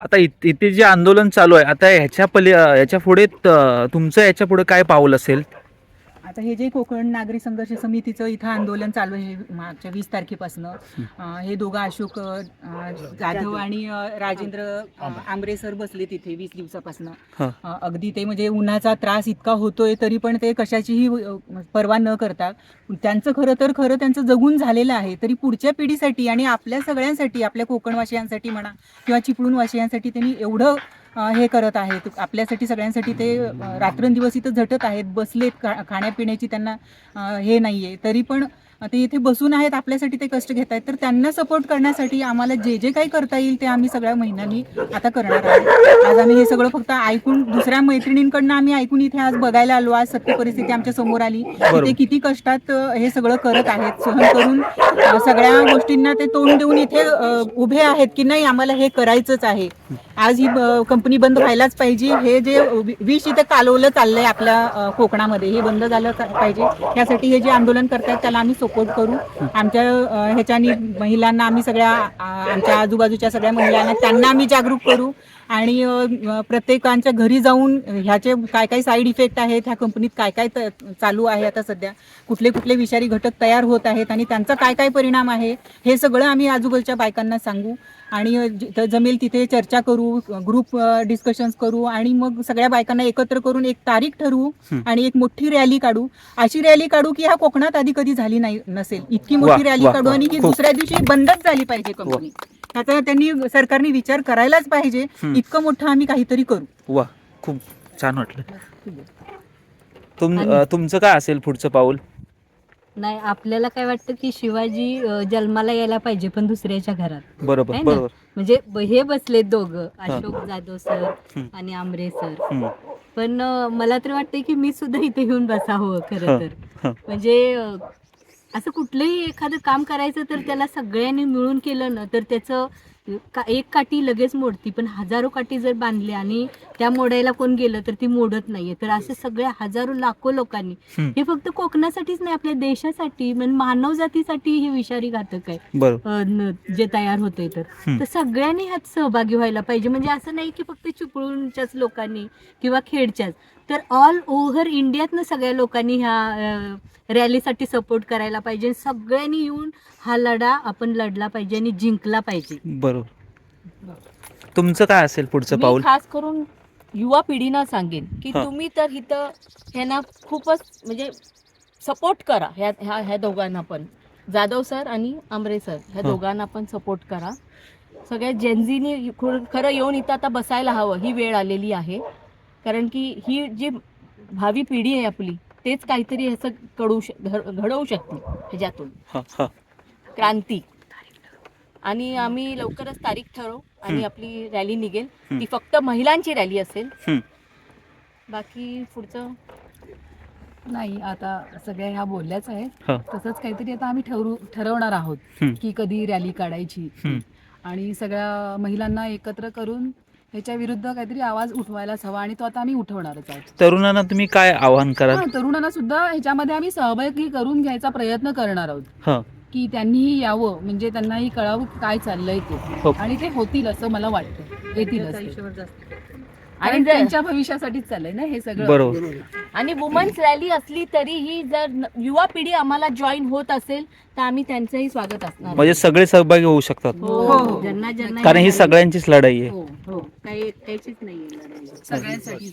आता इथे जे आंदोलन चालू आहे आता ह्याच्या पली ह्याच्या पुढे त- तुमचं ह्याच्या पुढे काय पाऊल असेल? आता हे जे कोकण नागरी संघर्ष समितीचं इथं आंदोलन चालू आहे मागच्या वीस तारखेपासून हे दोघं अशोक जाधव आणि राजेंद्र आंबरे सर बसले तिथे वीस दिवसापासून. अगदी ते म्हणजे उन्हाचा त्रास इतका होतोय तरी पण ते कशाचीही पर्वा न करता त्यांचं खरं तर खरं त्यांचं जगून झालेलं आहे तरी पुढच्या पिढीसाठी आणि आपल्या सगळ्यांसाठी आपल्या कोकणवासियांसाठी म्हणा किंवा चिपळूणवासियांसाठी त्यांनी एवढं हे करत आहेत. आपल्यासाठी सगळ्यांसाठी ते रात्रंदिवस इथं झटत आहेत. बसलेत खा- खाण्यापिण्याची त्यांना हे नाहीये. तरी पण ते इथे बसून आहेत आपल्यासाठी ते कष्ट घेत आहेत तर त्यांना सपोर्ट करण्यासाठी आम्हाला जे जे काही करता येईल ते आम्ही सगळ्या महिन्यांनी आता करणार आहोत. आज आम्ही हे सगळं फक्त ऐकून दुसऱ्या मैत्रिणींकडनं आम्ही ऐकून इथे आज बघायला आलो. आज सत्य परिस्थिती आमच्यासमोर आली. ते किती कष्टात हे सगळं करत आहेत. सहन करून सगळ्या गोष्टींना ते तोंड देऊन इथे उभे आहेत की नाही आम्हाला हे करायचंच आहे. आज ही कंपनी बंद व्हायलाच पाहिजे. हे जे विष इथे कालवलं चाललंय आपल्या कोकणामध्ये हे बंद झालं पाहिजे. यासाठी हे जे आंदोलन करतात त्याला आम्ही सपोर्ट करू. आमच्या ह्याच्यानी महिलांना आम्ही सगळ्या आमच्या आजूबाजूच्या सगळ्या महिलांना त्यांना आम्ही जागरूक करू. आणि प्रत्येकांच्या घरी जाऊन ह्याचे काय काय साईड इफेक्ट आहेत ह्या कंपनीत काय काय चालू आहे आता सध्या कुठले कुठले विषारी घटक तयार होत आहेत आणि त्यांचा काय काय परिणाम आहे हे सगळं आम्ही आजूबाजूच्या बायकांना सांगू आणि जमेल तिथे चर्चा करू ग्रुप डिस्कशन्स करू आणि मग सगळ्या बायकांना एकत्र करून एक तारीख ठरवू. आणि एक मोठी रॅली काढू अशी रॅली काढू की ह्या कोकणात आधी कधी झाली नाही नसेल इतकी मोठी रॅली काढू. आणि ही. दुसऱ्या दिवशी बंदच झाली पाहिजे कंपनी त्याचा त्यांनी सरकारने विचार करायलाच पाहिजे. इतकं मोठं आम्ही काहीतरी करू वा खूप छान वाटलं तुम तुमचं काय असेल पुढचं पाऊल नाही आपल्याला काय वाटतं की शिवाजी जन्माला यायला पाहिजे पण दुसऱ्याच्या घरात बरोबर? बरोबर म्हणजे हे बसलेत दोघं अशोक जाधव सर. आणि आमरे सर. पण मला तर वाटतंय की मी सुद्धा इथे येऊन बसावं खरं. तर. म्हणजे असं कुठलंही एखादं काम करायचं तर त्याला सगळ्यांनी मिळून केलं ना तर त्याचं का एक काठी लगेच मोडती पण हजारो काठी जर बांधली आणि त्या मोडायला कोण गेलं तर ती मोडत नाहीये. तर असे सगळ्या हजारो लाखो लोकांनी. हं. फक्त कोकणासाठीच नाही आपल्या देशासाठी म्हणजे मानव जातीसाठी हे विषारी घातक आहे. जे तयार होते तर. तर सगळ्यांनी ह्यात सहभागी व्हायला पाहिजे. म्हणजे असं नाही की फक्त चिपळूणच्याच लोकांनी किंवा खेडच्याच. तर ऑल ओव्हर इंडियातनं सगळ्या लोकांनी ह्या रॅलीसाठी सपोर्ट करायला पाहिजे. सगळ्यांनी येऊन हा लढा आपण लढला पाहिजे आणि जिंकला पाहिजे. तुमचं काय असेल पुढचं पाऊल खास करून युवा पिढीनं सांगेन की हा. तुम्ही तर इथं ह्यांना खूपच म्हणजे सपोर्ट करा ह्या ह्या ह्या दोघांना पण जाधव सर आणि आमरे सर ह्या हा. दोघांना पण सपोर्ट करा सगळ्या जेन्झीनी खरं येऊन इथं आता बसायला हवं ही वेळ आलेली आहे कारण की ही जी भावी पिढी आहे आपली तेच काहीतरी ह्याचं कडू श घड- घडवू शकते ह्याच्यातून हा, हा. क्रांती आणि आम्ही लवकरच तारीख ठरवू आणि. आपली रॅली निघेल. ती फक्त महिलांची रॅली असेल हं. बाकी पुढचं नाही आता सगळ्या ह्या बोलल्याच आहे हा. तसंच काहीतरी आता आम्ही ठरवू ठरवणार आहोत. की कधी रॅली काढायची हं. आणि सगळ्या महिलांना एकत्र करून ह्याच्या विरुद्ध काहीतरी आवाज उठवायलाच हवा आणि तो आता आम्ही उठवणारच आहोत तरुणांना तुम्ही काय आवाहन कराल हा, तरुणांना सुद्धा ह्याच्यामध्ये आम्ही सहभागी करून घ्यायचा प्रयत्न करणार आहोत हा की त्यांनीही यावं म्हणजे त्यांनाही कळावं की काय चाललंय ते. हो. आणि ते होतील असं मला वाटतं. येतीलच ते. आणि आणि जर- त्यांच्या भविष्यासाठीच चाललंय ना हे सगळं. बरोबर. आणि वुमन्स रॅली असली तरीही जर न- युवा पिढी आम्हाला जॉईन होत असेल तर आम्ही त्यांचंही स्वागत असणार. म्हणजे सगळे सहभागी होऊ शकतात. हो. हो, हो. ज्यांना ज्यांना कारण ही सगळ्यांचीच लढाई आहे. हो हो. काही एकट्याचीच नाही सगळ्यांसाठी